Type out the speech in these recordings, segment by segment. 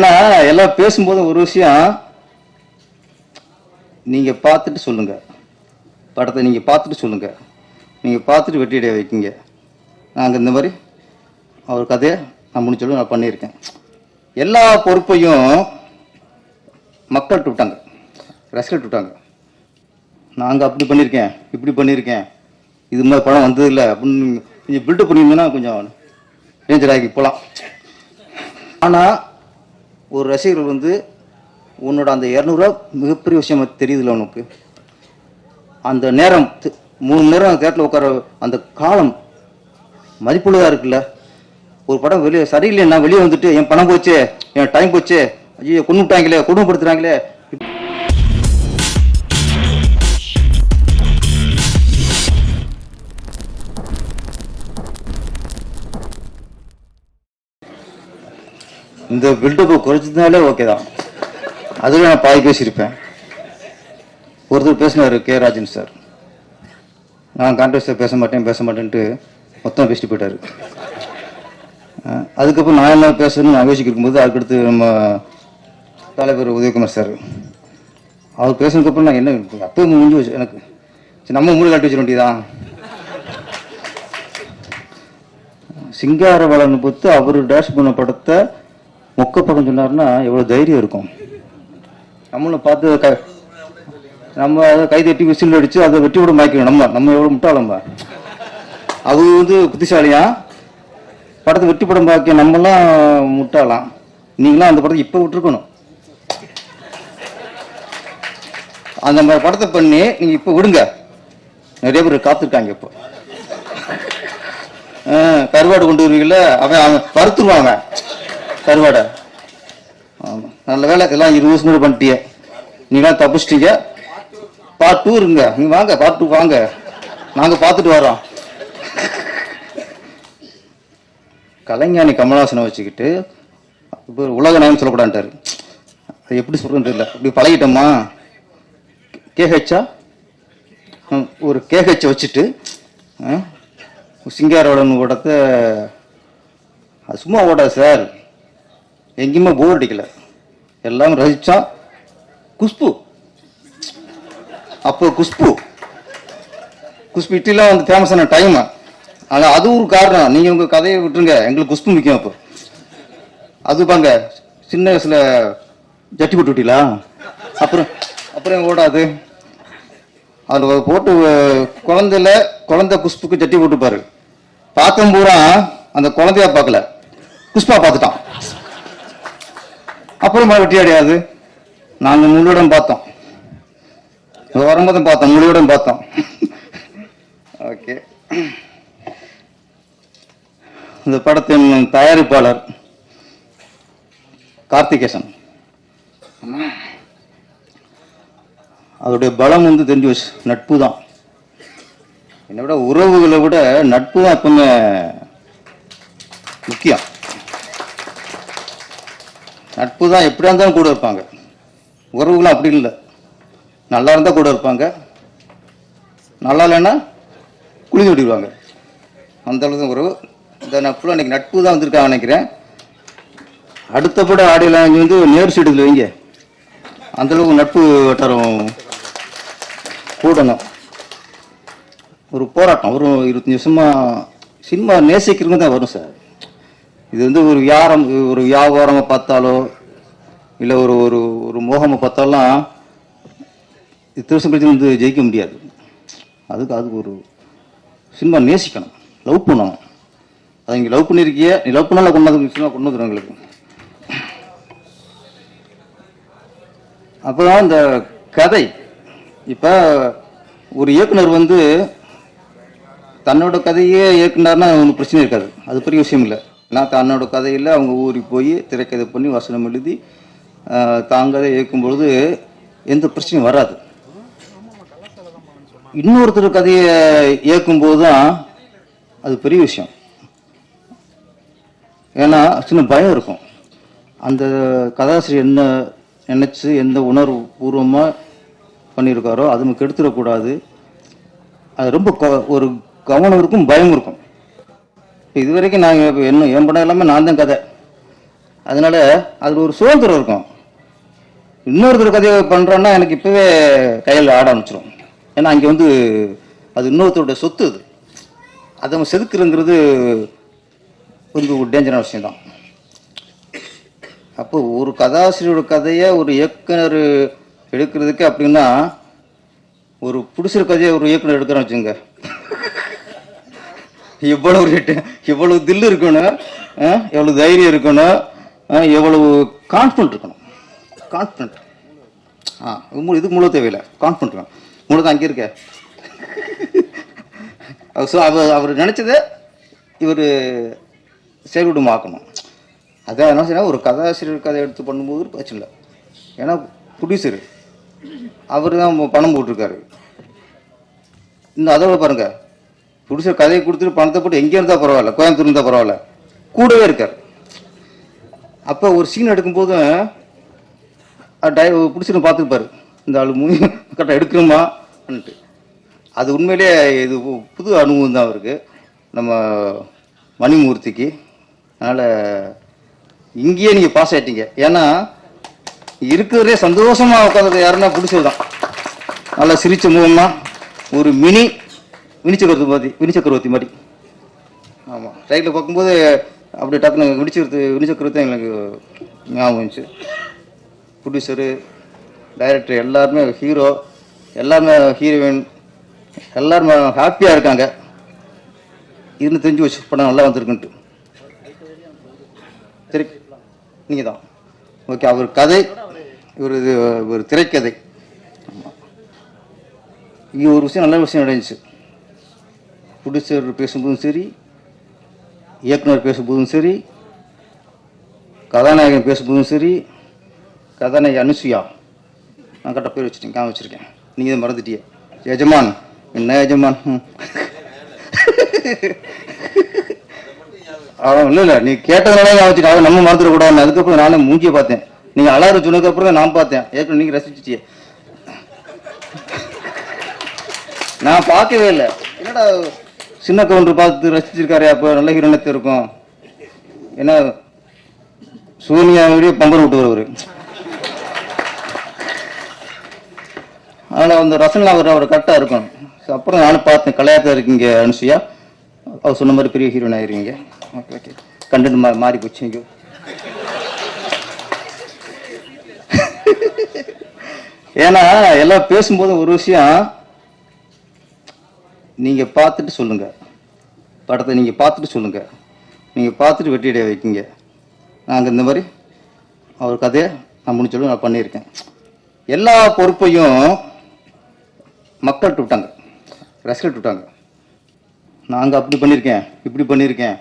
எல்லாம் பேசும்போது ஒரு விஷயம். நீங்க பார்த்துட்டு சொல்லுங்க. படத்தை நீங்க பார்த்துட்டு சொல்லுங்க. நீங்க பார்த்துட்டு வெட்டியடைய வைக்கிங்க. நாங்கள் இந்த மாதிரி அவர் கதையை நான் முடிச்சலும் நான் பண்ணியிருக்கேன். எல்லா பொறுப்பையும் மக்கள்கிட்ட விட்டாங்க. ரசிகர்கிட்ட விட்டாங்க. நாங்கள் அப்படி பண்ணியிருக்கேன் இப்படி பண்ணியிருக்கேன். இது மாதிரி படம் வந்ததில்லை அப்படின்னு கொஞ்சம் பில்டப் பண்ணியிருந்தோன்னா கொஞ்சம் டேஞ்சர் ஆகி போகலாம். ஆனால் ஒரு ரசிகர்கள் வந்து உன்னோட அந்த இரநூறுவா மிகப்பெரிய விஷயம் தெரியுதுல உனக்கு. அந்த நேரம் மூணு நேரம் தேட்டரில் உட்கார அந்த காலம் மதிப்புள்ளதாக இருக்குல்ல. ஒரு படம் வெளியே சரியில்லை நான் வெளியே வந்துட்டு என் பணம் போச்சு என் டைம் போச்சு ஐயோ கொண்டு விட்டாங்களே குடும்பப்படுத்துகிறாங்களே இந்த பில்டப்பை குறைச்சிருந்தாலே ஓகே தான். அதில் நான் பாதி பேசியிருப்பேன். ஒருத்தர் பேசினார் கே ராஜன் சார் நான் கான்ட்ராக்டர் பேச மாட்டேன் பேச மாட்டேன்ட்டு மொத்தம் பேசிட்டு போயிட்டார். அதுக்கப்புறம் நான் என்ன பேசணும்னு நான் யோசிக்க இருக்கும்போது அதுக்கடுத்து நம்ம தலைவர் உதயகுமார் சார் அவர் பேசுனதுக்கப்புறம் நான் என்ன அப்போ முடிஞ்சு வச்சு எனக்கு சரி நம்ம மூணு காட்டி வச்சிட வேண்டியதான் சிங்காரவளன் பொறுத்து அவர் டேஷ் பண்ண படத்தை மொக்க பக்கம் சொன்னாருன்னா எவ்வளோ தைரியம் இருக்கும். நம்மளும் பார்த்து க நம்ம அதை கை தட்டி விசில் அடித்து அதை வெட்டி விட மாய்க்கணும் நம்ம நம்ம எவ்வளோ முட்டாளம்ப. அது வந்து புத்திசாலியா? படத்தை வெட்டி படம் பார்க்க நம்மலாம் முட்டாளாம். நீங்களாம் அந்த படத்தை இப்போ விட்டுருக்கணும். அந்த மாதிரி படத்தை பண்ணி நீங்கள் இப்போ விடுங்க. நிறைய பேர் காத்திருக்காங்க இப்போ. கருவாடு கொண்டு வருவீங்களே அவன் அவன் வறுத்துருவாங்க கருவாடை. ஆமாம் நல்ல வேலை. எல்லாம் இருபது வருஷம் பண்ணிட்டியே. பண்ணிட்டீங்க நீங்களாம் தப்பிச்சிட்டீங்க. பார்ட் டூ இருங்க. நீங்கள் வாங்க. பார்ட் டூ வாங்க. நாங்கள் பார்த்துட்டு வரோம் கலைஞானி கமலஹாசனை வச்சுக்கிட்டு இப்போ உலக நயம் சொல்லக்கூடாதுட்டாரு அது எப்படி சொல்கிறேன் தெரியல. இப்படி பழகிட்டோமா? கேஹெச்சா ஒரு கேஹெச்சை வச்சுட்டு சிங்காரோட ஓடத்தை அது சும்மா ஓடாது சார். எங்கேயுமே போர் அடிக்கல. எல்லாம் ரசிச்சா குஷ்பு. அப்போ குஷ்பு. குஷ்பு இட்லிலாம் வந்து ஃபேமஸான டைம் ஆனால் அது ஒரு காரணம். நீங்கள் உங்கள் கதையை விட்டுருங்க. எங்களுக்கு குஷ்பு முக்கியம் அப்போ. அது பாங்க சின்ன வயசில் ஜட்டி போட்டு விட்டீங்களா? அப்புறம் அப்புறம் ஓடாது? அதில் போட்டு அஹ், குழந்தையில குழந்தை குஷ்புக்கு ஜட்டி போட்டுப்பாரு. பார்க்கும் பூரா அந்த குழந்தையா பார்க்கல. குஷ்பா பார்த்துட்டான். அப்புறமா வெட்டி அடையாது. நாங்கள் முழுவடம் பார்த்தோம். வரும்போது பார்த்தோம் முழுவடம் பார்த்தோம். ஓகே. இந்த படத்தின் தயாரிப்பாளர் கார்த்திகேசன். அதோடைய பலம் வந்து தெரிஞ்சு வச்சு நட்பு தான். என்னை விட உறவுகளை விட நட்பு தான் எப்பவுமே முக்கியம். நட்பு தான் எப்படியா இருந்தாலும் கூட இருப்பாங்க. உறவுகளும் அப்படி இல்லை. நல்லா இருந்தால் கூட இருப்பாங்க. நல்லா இல்லைன்னா குளிந்து விட்டுருவாங்க. அந்த அளவுக்கு தான் உறவு. இந்த நட்புல அன்றைக்கி நட்பு தான் வந்திருக்காங்க நினைக்கிறேன். அடுத்தபட ஆடியில் லாங்குவேஜ் வந்து நேர் சீடுகள் வைங்க அந்தளவுக்கு நட்பு வட்டாரம் கூடணும். ஒரு போராட்டம். ஒரு இருபத்தஞ்சி வருஷமாக சினிமா நேசிக்கிறவங்க தான் வரும் சார். இது வந்து ஒரு வியாரம் ஒரு வியாபாரமாக பார்த்தாலோ இல்லை ஒரு ஒரு ஒரு மோகமாக பார்த்தாலாம் இது திருசம் பிரச்சனை வந்து ஜெயிக்க முடியாது. அதுக்கு அதுக்கு ஒரு சினிமா நேசிக்கணும் லவ் பண்ணணும். அதை இங்கே லவ் பண்ணியிருக்கிய நீ லவ் பண்ணால கொண்டு வந்து சினிமா கொண்டு வந்துடும் எங்களுக்கு. அப்புறம் இந்த கதை. இப்போ ஒரு இயக்குனர் வந்து தன்னோட கதையே இயக்குனார்னா ஒன்றும் பிரச்சனை இருக்காது. அது பெரிய விஷயம் இல்லை. நான் தன்னோட கதையில் அவங்க ஊருக்கு போய் திரைக்கதை பண்ணி வசனம் எழுதி ஆஹ், தாங்களே இயக்கும்பொழுது எந்த பிரச்சனையும் வராது. இன்னொருத்தர் கதையை இயக்கும்போது தான் அது பெரிய விஷயம். ஏன்னா சின்ன பயம் இருக்கும். அந்த கதாசிரியர் என்ன நினச்சி எந்த உணர்வு பூர்வமாக பண்ணியிருக்காரோ அது நமக்கு எடுத்துடக்கூடாது. அது ரொம்ப ஒரு கவனம் இருக்கும் பயம் இருக்கும். இப்போ இது வரைக்கும் நான் என்ன என் படம் எல்லாமே நான் தான் கதை. அதனால அதில் ஒரு சுதந்திரம் இருக்கும். இன்னொருத்தர் கதையை பண்ணுறோன்னா எனக்கு இப்போவே கையில் ஆட ஆரம்பிச்சிடும் ஏன்னா அங்கே வந்து அது இன்னொருத்தருடைய சொத்து அது. அதை நம்ம செதுக்குறங்கிறது கொஞ்சம் ஒரு டேஞ்சரான விஷயம் தான். அப்போ ஒரு கதாசிரியரோட கதையை ஒரு இயக்குனர் எடுக்கிறதுக்கு அப்படின்னா ஒரு புடிச்சிரு கதையை ஒரு இயக்குனர் எடுக்கிறோன்னு வச்சுங்க எவ்வளவு ரேட்டு எவ்வளவு இருக்கணும் ஆ, எவ்வளவு தைரியம் இருக்கணும் எவ்வளவு கான்ஃபிடன்ட் இருக்கணும். கான்ஃபிடன்ட் ஆ இது இதுக்கு முழு தேவையில்லை. கான்ஃபிடன்ட் இருக்கணும் முழு தான் அங்கே இருக்க. ஸோ அவர் அவர் நினச்சதை இவர் செயல்படுமாக்கணும் அதான் என்ன செய்யணும் ஒரு கதாசிரியர் கதை எடுத்து பண்ணும்போது பிரச்சனை இல்லை. ஏன்னா ப்ரொடியூசர் அவர் தான் பணம் போட்டிருக்காரு. இன்னும் அதோட பாருங்கள் புதுசாக கதையை கொடுத்துட்டு பணத்தை போட்டு எங்கே இருந்தால் பரவாயில்ல கோயம்புத்தூர் இருந்தால் பரவாயில்ல. கூடவே இருக்கார். அப்போ ஒரு சீன் எடுக்கும்போதும் டை பிடிச்சிட்டு பார்த்துருப்பாரு. இந்த ஆள் மூவி கரெக்டாக எடுக்கணுமான்ட்டு அது உண்மையிலே இது பு- புது அனுபவம் தான் அவருக்கு. நம்ம மணிமூர்த்திக்கு. அதனால் இங்கேயே நீங்கள் பாஸ் ஆகிட்டீங்க ஏன்னா இருக்கிறதே சந்தோஷமாக உட்காந்து யாருன்னா பிடிச்சது தான். நல்லா சிரிச்ச முகமா ஒரு மினி வினிச்சக்கரவர்த்தி மாதிரி வினிச்சக்கரவர்த்தி மாதிரி. ஆமாம் ரைட்டில் பார்க்கும்போது அப்படி டக்குனு வினிச்சக்கரத்து வினிச்சக்கரவர்த்தி எங்களுக்கு ஞாபகம் இருந்துச்சு ப்ரொடியூசரு டைரக்டர் எல்லாருமே ஹீரோ எல்லாருமே ஹீரோயின் எல்லாருமே ஹாப்பியாக இருக்காங்க. இருந்து தெரிஞ்சு வச்சு படம் நல்லா வந்திருக்குன்ட்டு. சரி நீங்கள் தான் ஓகே அவர் கதை இவர் இது ஒரு திரைக்கதை. ஆமாம் இங்கே ஒரு விஷயம் நல்ல விஷயம் நடந்துச்சு. ப்ரொடியூசர் பேசும்போதும் சரி இயக்குனர் பேசும்போதும் சரி கதாநாயகன் பேசும்போதும் சரி கதாநாயகி அனுசுயா நான் கரெக்டாக பேர் வச்சுட்டேன் காம வச்சுருக்கேன். நீங்கள் தான் மறந்துட்டியே. எஜமான் என்ன எஜமான்? ம். அவன் இல்லை இல்லை நீ கேட்டதுனால நான் வச்சுட்டு அதை நம்ம மறந்துடக்கூடாது அதுக்கப்புறம் நானே மூஞ்சியை பார்த்தேன். நீங்கள் அலாரம் சொன்னதுக்கப்புறம் தான் நான் பார்த்தேன். ஏற்கனவே நீங்கள் ரசிச்சிட்டியே. நான் பார்க்கவே இல்லை. என்னடா சின்ன கவுண்டர் பார்த்து ரசிச்சிருக்காரு அப்போ நல்ல ஹீரோனத்து இருக்கும் ஏன்னா சூனியாவுடைய பம்பர் விட்டு வருவார் அதனால் அந்த ரசனை அவர் அவர் கரெக்டாக இருக்கும். அப்புறம் நானும் பார்த்தேன். கலையாத்த இருக்கீங்க அனுசுயா அவர் சொன்ன மாதிரி பெரிய ஹீரோயின் ஆயிருவீங்க ஓகே ஓகே கண்டென்ட் மா மாறி போச்சு இங்கே ஏன்னா எல்லாம் பேசும்போது ஒரு விஷயம் நீங்கள் பார்த்துட்டு சொல்லுங்கள் படத்தை நீங்கள் பார்த்துட்டு சொல்லுங்கள் நீங்கள் பார்த்துட்டு வெற்றியடைய வைக்கீங்க. நாங்கள் இந்த மாதிரி அவர் கதையை நான் முடிச்சளவு நான் பண்ணியிருக்கேன். எல்லா பொறுப்பையும் மக்கள்கிட்ட விட்டாங்க. ரசிகர்கிட்ட விட்டாங்க. நாங்கள் அப்படி பண்ணியிருக்கேன் இப்படி பண்ணியிருக்கேன்.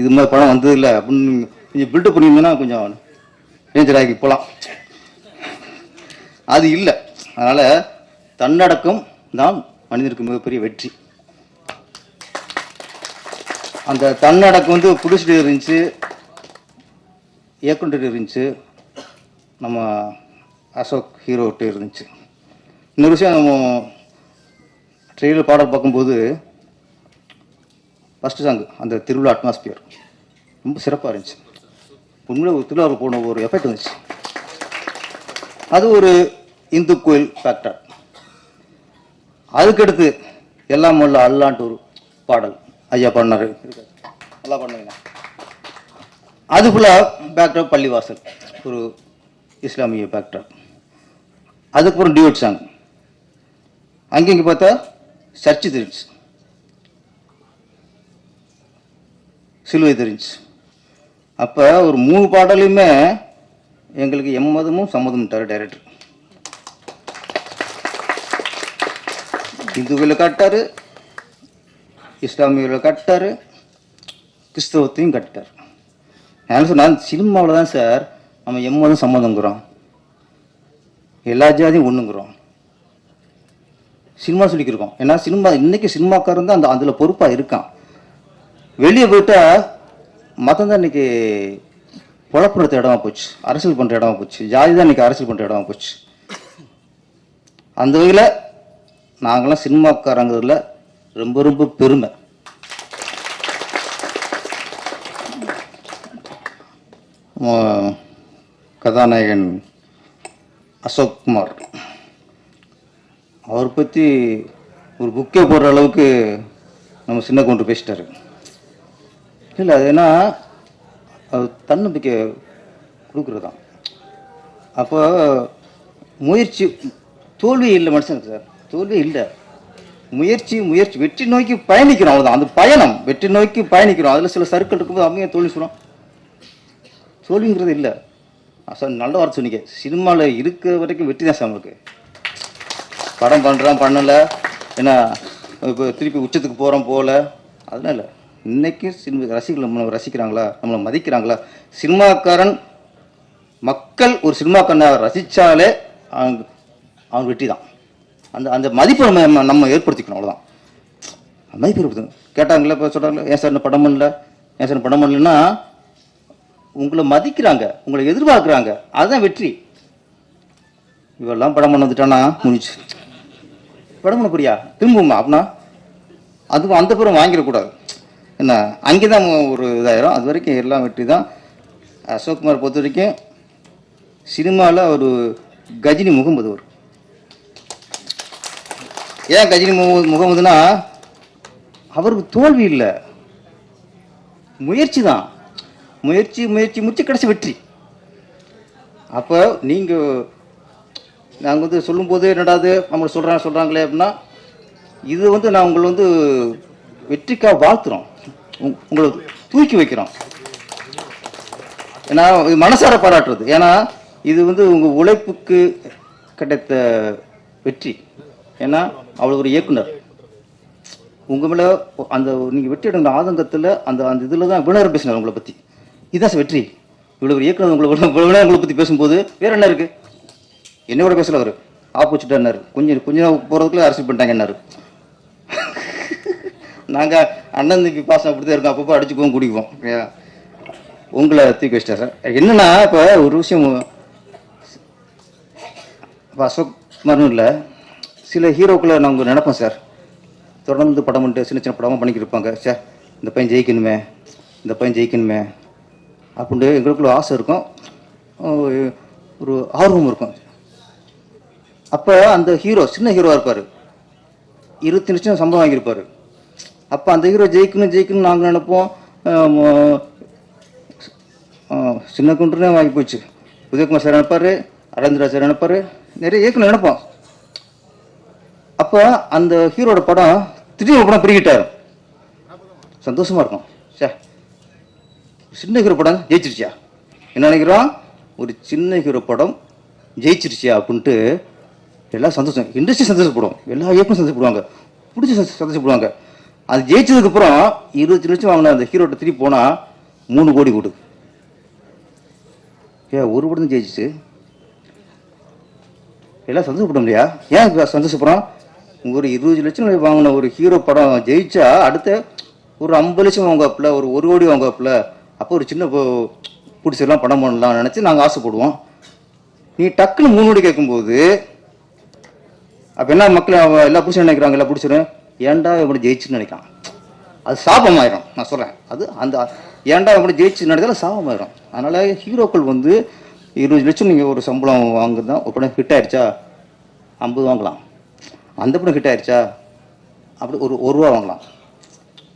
இது மாதிரி படம் வந்ததில்லை அப்படின்னு கொஞ்சம் பில்டப் பண்ணியிருந்தேன்னா கொஞ்சம் ரேஞ்சர் ஆகி போகலாம். அது இல்லை. அதனால் தன்னடக்கம் தான் மனிதனுக்கு மிகப்பெரிய வெற்றி. அந்த தன்னடக்கம் வந்து பிடிச்சிட்டு இருந்துச்சு. இயக்குனர் இருந்துச்சு. நம்ம அசோக் ஹீரோட்டு இருந்துச்சு. இன்னொரு விஷயம் நம்ம ட்ரெயிலர் பாடல் பார்க்கும்போது ஃபஸ்ட்டு சாங் அந்த திருவிழா அட்மாஸ்பியர் ரொம்ப சிறப்பாக இருந்துச்சு. உண்மையிலே ஒரு திருவிழா போன ஒரு எஃபெக்ட் வந்துச்சு. அது ஒரு இந்து கோயில் ஃபேக்டர் அதுக்கடுத்து எல்லாம் உள்ள அல்லான்ட்டு ஒரு பாடல். ஐயா பண்ணாரு. நல்லா பண்ணுவீங்க அதுக்குள்ள பேக்டாப் பேக்ட்ராப் பள்ளிவாசல். ஒரு இஸ்லாமிய பேக்ட்ராப் அதுக்கப்புறம் டியூட் சாங் அங்கே இங்கே பார்த்தா சர்ச்சு தெரிஞ்சு சிலுவை தெரிஞ்சு அப்போ ஒரு மூணு பாடலையுமே எங்களுக்கு எம்மதமும் சம்மதம்ட்டார் டைரக்டர் இந்துவில் காட்டாரு இஸ்லாமியர்களை கட்டார் கிறிஸ்தவத்தையும் கட்டார். நான் சொன்னால் சினிமாவில் தான் சார் நம்ம எம்மதம் சம்மதங்கிறோம் எல்லா ஜாதியும் ஒன்றுங்கிறோம் சினிமா சொல்லிக்கிருக்கோம். ஏன்னா சினிமா இன்றைக்கி சினிமாக்காரன் தான் அந்த அதில் பொறுப்பாக இருக்கான். வெளியே போயிட்டால் மதம் தான் இன்றைக்கி குழப்பறது இடமா போச்சு. அரசியல் பண்ணுற இடமா போச்சு. ஜாதி தான் இன்றைக்கி அரசியல் பண்ணுற இடமா போச்சு. அந்த வகையில் நாங்களாம் சினிமாக்காரங்கிறதுல ரொம்ப ரொம்ப பெருமை. கதாநாயகன் அசோக் குமார். அவர் பற்றி ஒரு புக்கே போடுற அளவுக்கு நம்ம சின்ன கொண்டு பேசிட்டாரு. இல்லை அது ஏன்னா அது தன்னம்பிக்கை கொடுக்குறது தான் அப்போ முயற்சி தோல்வி இல்லை மனுஷனுக்கு சார். தோல்வி இல்லை. முயற்சி முயற்சி வெற்றி நோக்கி பயணிக்கிறோம் அவ்வளோதான் அந்த பயணம். வெற்றி நோக்கி பயணிக்கிறோம். அதில் சில சர்க்கிள் இருக்கும்போது அவங்க தோல்வி சொல்கிறோம் தோல்விங்கிறது இல்லை. சார் நல்ல வார்த்தை சொன்னீங்க. சினிமாவில் இருக்கிற வரைக்கும் வெற்றி தான் சார் நம்மளுக்கு. படம் பண்ணுறான் பண்ணலை. ஏன்னா இப்போ திருப்பி உச்சத்துக்கு போகிறோம் போகல. அதெல்லாம் இல்லை. இன்றைக்கும் சினிமா ரசிகர்கள் நம்மளை ரசிக்கிறாங்களா? நம்மளை மதிக்கிறாங்களா? சினிமாக்காரன் மக்கள் ஒரு சினிமாக்காரனை ரசித்தாலே அவங்க அவங்க வெற்றி தான். அந்த அந்த மதிப்பை நம்ம நம்ம- நம்ம ஏற்படுத்திக்கணும் அவ்வளோதான் மதிப்பு ஏற்படுத்தணும். கேட்டாங்களே இப்போ சொல்கிறாங்களே ஏன் சார் இந்த படம் பண்ணல? ஏன் சார் படம் பண்ணலன்னா உங்களை மதிக்கிறாங்க உங்களை எதிர்பார்க்குறாங்க. அதுதான் வெற்றி. இவெல்லாம் படம் பண்ண வந்துட்டானா? முடிஞ்சு படம் பண்ண போறியா? திரும்புமா அப்படின்னா அது அந்த புறம் வாங்கிடக்கூடாது. என்ன அங்கே தான் ஒரு இதாயிரும். அது வரைக்கும் எல்லாம் வெற்றி தான். அசோக்குமார் பொறுத்த வரைக்கும் சினிமாவில் ஒரு கஜினி முகமது ஒரு. ஏன் கஜினி முக முகமதுனா அவருக்கு தோல்வி இல்லை. முயற்சி தான். முயற்சி முயற்சி முயற்சி கிடைச்ச வெற்றி. அப்போ நீங்கள் நாங்கள் வந்து சொல்லும்போது என்னடாது நம்மளை சொல்கிறாங்க சொல்கிறாங்களே அப்படின்னா இது வந்து நான் உங்களை வந்து வெற்றிக்காக வாழ்த்துறோம். உங்- உங்களை தூக்கி வைக்கிறோம். ஏன்னா இது மனசார பாராட்டுறது. ஏன்னா இது வந்து உங்கள் உழைப்புக்கு கிடைத்த வெற்றி. ஏன்னா அவ்வளோ ஒரு இயக்குனர். உங்கள் மேலே அந்த நீங்கள் வெற்றி அடைந்த ஆதங்கத்தில் அந்த அந்த இதில் தான் வினர் பேசினார் உங்களை பற்றி இதுதான் சார் வெற்றி. இவ்வளோ ஒரு இயக்குனர் உங்களை உங்களை பற்றி பேசும்போது வேற என்ன இருக்குது என்னோட பேசல அவர். ஆப்போசிட்டாக என்னாரு கொஞ்சம் கொஞ்ச நேரம் போகிறதுக்குள்ள அரசியல் பண்ணிட்டாங்க என்னாரு. நாங்கள் அண்ணன் தம்பி பாசம் அப்படி தான் இருக்கோம். அப்பப்போ அடிச்சுக்குவோம் குடிக்குவோம். சரியா? உங்களை தூக்கி வச்சிட்டார். சார் என்னன்னா இப்போ ஒரு விஷயம் இப்போ அசோக் குமார்னு இல்லை. சில ஹீரோக்களை நாங்கள் நினைப்போம் சார் தொடர்ந்து படம் பண்ணிட்டு சின்ன சின்ன படமாக பண்ணிக்கிட்டு இருப்பாங்க சார் இந்த பையன் ஜெயிக்கணுமே இந்த பையன் ஜெயிக்கணுமே அப்படின்ட்டு எங்களுக்குள்ள ஆசை இருக்கும். ஒரு- ஆர்வம் இருக்கும். அப்போ அந்த ஹீரோ சின்ன ஹீரோவாக இருப்பார். இருபத்தி நிமிஷம் சம்பளம் வாங்கியிருப்பார். அப்போ அந்த ஹீரோ ஜெயிக்கணும் ஜெயிக்கணும் நாங்கள் நினைப்போம். சின்ன குன்றுனே வாங்கி போச்சு. உதயகுமார் சார் நினைப்பார் அரவிந்தரா சார் நினைப்பார் நிறைய இயக்குனர் நினைப்போம். அப்போ அந்த ஹீரோட படம் திடீர்னு படம் பிரிக்கிட்டாரு சந்தோஷமா இருக்கும். சே சின்ன ஹீரோ படம் ஜெயிச்சிருச்சியா? என்ன நினைக்கிறோம்? ஒரு சின்ன ஹீரோ படம் ஜெயிச்சிருச்சியா அப்படின்ட்டு எல்லாம் சந்தோஷம். இண்டஸ்ட்ரி சந்தோஷப்படும் எல்லா இயக்கம் சந்தோஷப்படுவாங்க. பிடிச்சி சந்தோஷப்படுவாங்க. அது ஜெயிச்சதுக்கப்புறம் இருபத்தி லட்சம் வாங்கின அந்த ஹீரோட்ட திருப்பி போனால் மூணு கோடி கொடு ஏ ஒரு படம் ஜெயிச்சிச்சு. எல்லாம் சந்தோஷப்படும் இல்லையா ஏன் சந்தோஷப்படுறோம்? ஒரு இருபது லட்சம் வாங்கின ஒரு ஹீரோ படம் ஜெயிச்சா அடுத்த ஒரு ஐம்பது லட்சம் வாங்குவாப்புல ஒரு ஒரு கோடி வாங்குவாப்புல அப்போ ஒரு சின்ன பொ- பிடிச்சிடலாம் படம் பண்ணலாம் நினச்சி நாங்கள் ஆசைப்படுவோம். நீ டக்குன்னு மூணு கோடி கேட்கும்போது அப்போ என்ன மக்கள் அவ- எல்லா பிடிச்சி நினைக்கிறாங்க எல்லாம் பிடிச்சிடும் ஏன்டா இவனை ஜெயிச்சுன்னு நினைக்கிறான்? அது சாபமாயிரும் நான் சொல்கிறேன் அது அந்த ஏன்டா இவனை ஜெயிச்சு நினைச்சால சாபமாயிரும். அதனால் ஹீரோக்கள் வந்து இருபது லட்சம் நீங்கள் ஒரு சம்பளம் வாங்குதான் ஒரு படம் ஹிட் ஆயிடுச்சா ஐம்பது வாங்கலாம். அந்த படம் ஹிட் ஆயிடுச்சா? அப்படி ஒரு ஒரு ரூபா வாங்கலாம்.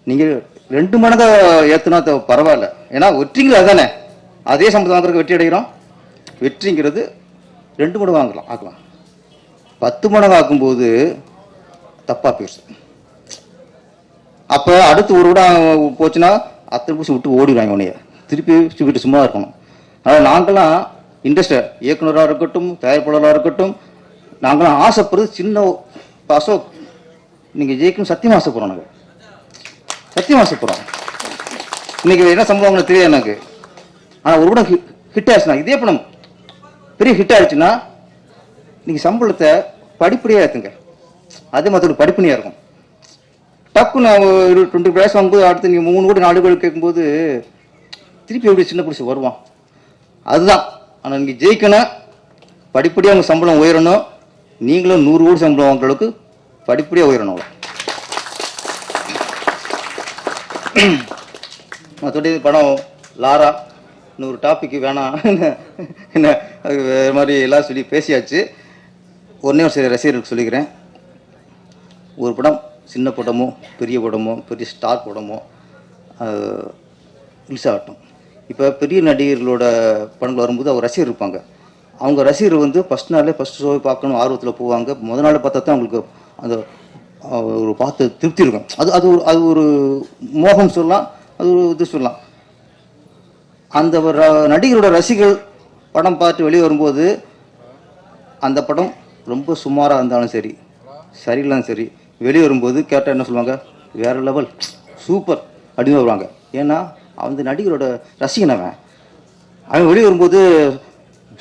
நீங்கள் ரெண்டு மடங்கா ஏற்றுனா பரவாயில்ல. ஏன்னா வெற்றிங்கிறது அதானே. அதே சம்பளம் வாங்குறதுக்கு வெற்றி அடைகிறோம். வெற்றிங்கிறது ரெண்டு மடங்கு வாங்கலாம் ஆக்கலாம். பத்து மடங்கு ஆக்கும்போது தப்பாக போயிடுச்சு அப்போ அடுத்து ஒரு விட போச்சுன்னா அத்தனை பிடிச்சி விட்டு ஓடிடுவாங்க உன்னைய. திருப்பி வீட்டு சும்மா இருக்கணும். அதனால் நாங்களாம் இண்டஸ்ட்ரி இயக்குனராக இருக்கட்டும் தயாரிப்பாளராக இருக்கட்டும் நாங்களாம் ஆசைப்படுறது சின்ன இப்போ அசோக் நீங்கள் ஜெயிக்கணும் சத்தியமாக ஆசைப்படுறோம் நாங்கள் சத்தியமாக ஆசைப்படுறோம் இன்னைக்கு என்ன சம்பவம் உங்களுக்கு தெரியாது எனக்கு. ஆனால் ஒரு கூட ஹிட் ஆயிடுச்சுன்னா இதே படம் பெரிய ஹிட் ஆயிடுச்சுன்னா நீங்கள் சம்பளத்தை படிப்படியாக ஏற்றுங்க அதே மாதிரி படிப்பணியாக இருக்கும். டக்குன்னு ஒரு டுவெண்ட்டி பிரைஸ் வாங்கும்போது அடுத்து நீங்கள் மூணு கோடி நாலு கோடி கேட்கும்போது திருப்பி எப்படி சின்ன பிடிச்சி வருவான்? அதுதான். ஆனால் நீங்கள் ஜெயிக்கணும் படிப்படியாக உங்கள் சம்பளம் உயரணும். நீங்களும் நூறு கோடி சம்பளம் வாங்குற அளவுக்கு படிப்படியாக உயரணும் மற்றபடி படம் லாரா இன்னொரு டாபிக் வேணாம் என்ன அது வேறு மாதிரி எல்லாம் சொல்லி பேசியாச்சு. ஒன்றே ஒரு சில ரசிகர்களுக்கு சொல்லிக்கிறேன். ஒரு படம் சின்ன படமோ பெரிய படமோ பெரிய ஸ்டார் படமோ ரிலீஸ் ஆகட்டும். இப்போ பெரிய நடிகர்களோட படங்கள் வரும்போது அவர் ரசிகர் இருப்பாங்க. அவங்க ரசிகர் வந்து ஃபஸ்ட் நாளே ஃபஸ்ட் ஷோவை பார்க்கணும் ஆர்வத்தில் போவாங்க. முத நாள் பார்த்தா தான் அவங்களுக்கு அந்த ஒரு பார்த்து திருப்தி இருக்கும். அது அது ஒரு அது ஒரு மோகம் சொல்லலாம் அது ஒரு இது சொல்லலாம். அந்த ர- நடிகரோட ரசிகர்கள் படம் பார்த்து வெளியே வரும்போது அந்த படம் ரொம்ப சுமாராக இருந்தாலும் சரி சரியில்லாம் சரி வெளியே வரும்போது கேட்டால் என்ன சொல்லுவாங்க? வேறு லெவல் சூப்பர் அப்படின்னு வருவாங்க. ஏன்னா அந்த நடிகரோட ரசிகன் அவன். அவன் வெளியே வரும்போது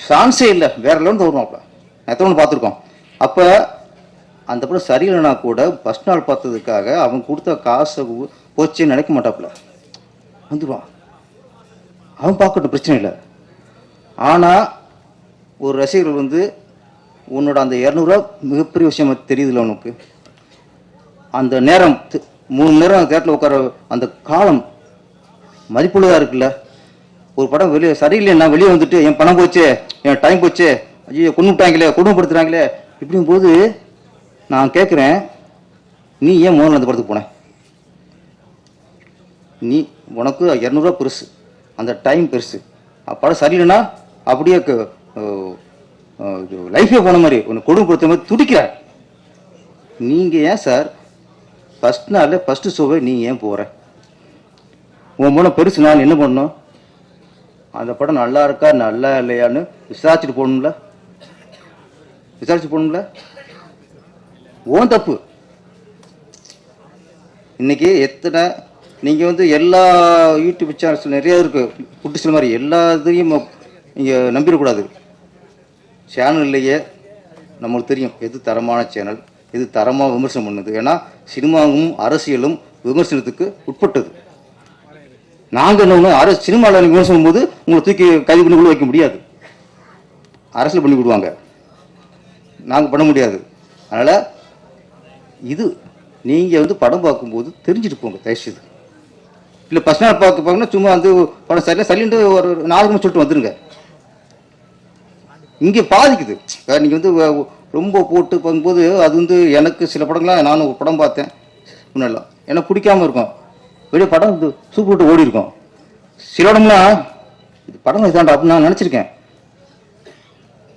சான்ஸே இல்லை. வேற லெவலில் தான் வருவான் ஒன்று எத்தனை பார்த்துருக்கோம் அப்போ அந்த படம் சரியில்லைனா கூட ஃபஸ்ட் நாள் பார்த்ததுக்காக அவன் கொடுத்த காசை போச்சு நினைக்க மாட்டாப்புல வந்துடுவான் அவன் பார்க்கட்டும் பிரச்சனை இல்லை. ஆனால் ஒரு ரசிகர்கள் வந்து உன்னோட அந்த இரநூறுவா மிகப்பெரிய விஷயமா தெரியுதுல்ல உனக்கு. அந்த நேரம் மூணு நேரம் தேட்டரில் உட்கார அந்த காலம் மதிப்புள்ளதாக இருக்குல்ல. ஒரு படம் வெளியே சரியில்லைன்னா வெளியே வந்துட்டு என் பணம் போச்சு என் டைம் போச்சு ஐயோ கொண்டு விட்டாங்களே குடும்பப்படுத்துறாங்களே இப்படியும் போது நான் கேட்குறேன் நீ ஏன் மோகன்ல அந்த படத்துக்கு போனேன் நீ உனக்கு இரநூறுவா பெருசு அந்த டைம் பெருசு. படம் சரியில்லைன்னா அப்படியே லைஃபே போன மாதிரி உன்னை கொடுமைப்படுத்த மாதிரி துடிக்கிற. நீங்கள் ஏன் சார் ஃபஸ்ட் நாளில் ஃபஸ்ட்டு ஷோவை நீ ஏன் போகிற உன் மூலம் பெருசு நான் என்ன பண்ணணும்? அந்த படம் நல்லா இருக்கா நல்லா இல்லையான்னு விசாரிச்சுட்டு போகணும்ல? விசாரிச்சு போகணும்ல? ஓன் தப்பு. இன்னைக்கு எத்தனை நீங்கள் வந்து எல்லா யூடியூப் சேனல்ஸ் நிறைய இருக்குது புட்டுசில் மாதிரி எல்லா இதையும் நீங்கள் நம்பிடக்கூடாது. சேனல்லையே நம்மளுக்கு தெரியும் எது தரமான சேனல் எது தரமாக விமர்சனம் பண்ணுது. ஏன்னா சினிமாவும் அரசியலும் விமர்சனத்துக்கு உட்பட்டது. நாங்கள் என்ன ஒன்று அரசு சினிமாவில் விமர்சனம் போது உங்களை தூக்கி கைது பண்ணி கொண்டு வைக்க முடியாது. அரசியல் பண்ணி விடுவாங்க. நாங்கள் பண்ண முடியாது. அதனால் இது நீங்கள் வந்து படம் பார்க்கும்போது தெரிஞ்சுட்டு போங்க தயவுசெய்து. இல்லை ஃபஸ்ட் நாள் பார்க்க பார்க்கணும்னா சும்மா வந்து படம் சரியாக சரியில்லைன்ட்டு ஒரு நாலு மணி சொல்லிட்டு வந்துடுங்க இங்கே பாதிக்குது. நீங்கள் வந்து ரொம்ப போட்டு பார்க்கும்போது அது வந்து எனக்கு சில படங்கள்லாம் நானும் ஒரு படம் பார்த்தேன். முன்னெல்லாம். எனக்கு பிடிக்காம இருக்கும். வெளியே படம் வந்து சூப்பர் விட்டு ஓடி இருக்கும் சில இடம்லாம் இது படம் இதாண்டா அப்படின்னு நான் நினச்சிருக்கேன்.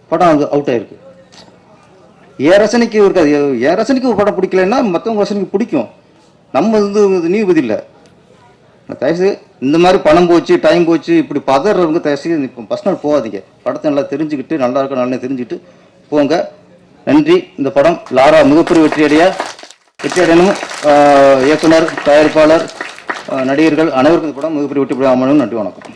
படம் அது அவுட் ஆயிருக்கு. என் ரசனைக்கு இருக்காது எ- என் ரசனைக்கு ஒரு படம் பிடிக்கலன்னா மற்றவங்க ரசனைக்கு பிடிக்கும். நம்ம வந்து இது நீதிபதி இல்லை. தயவுசெய்து இந்த மாதிரி பணம் போச்சு டைம் போச்சு இப்படி பதறவங்க தயவுசெய்து இப்போ ஃபஸ்ட் நாள் போகாதீங்க. படத்தை நல்லா தெரிஞ்சுக்கிட்டு நல்லா இருக்க நல்லா தெரிஞ்சுக்கிட்டு போங்க. நன்றி. இந்த படம் லாரா மிகப்பெரிய வெற்றியடைய. வெற்றியடையணும். இயக்குனர் தயாரிப்பாளர் நடிகர்கள் அனைவருக்கும் இந்த படம் மிகப்பெரிய வெற்றி பெற அமலும் நன்றி வணக்கம்.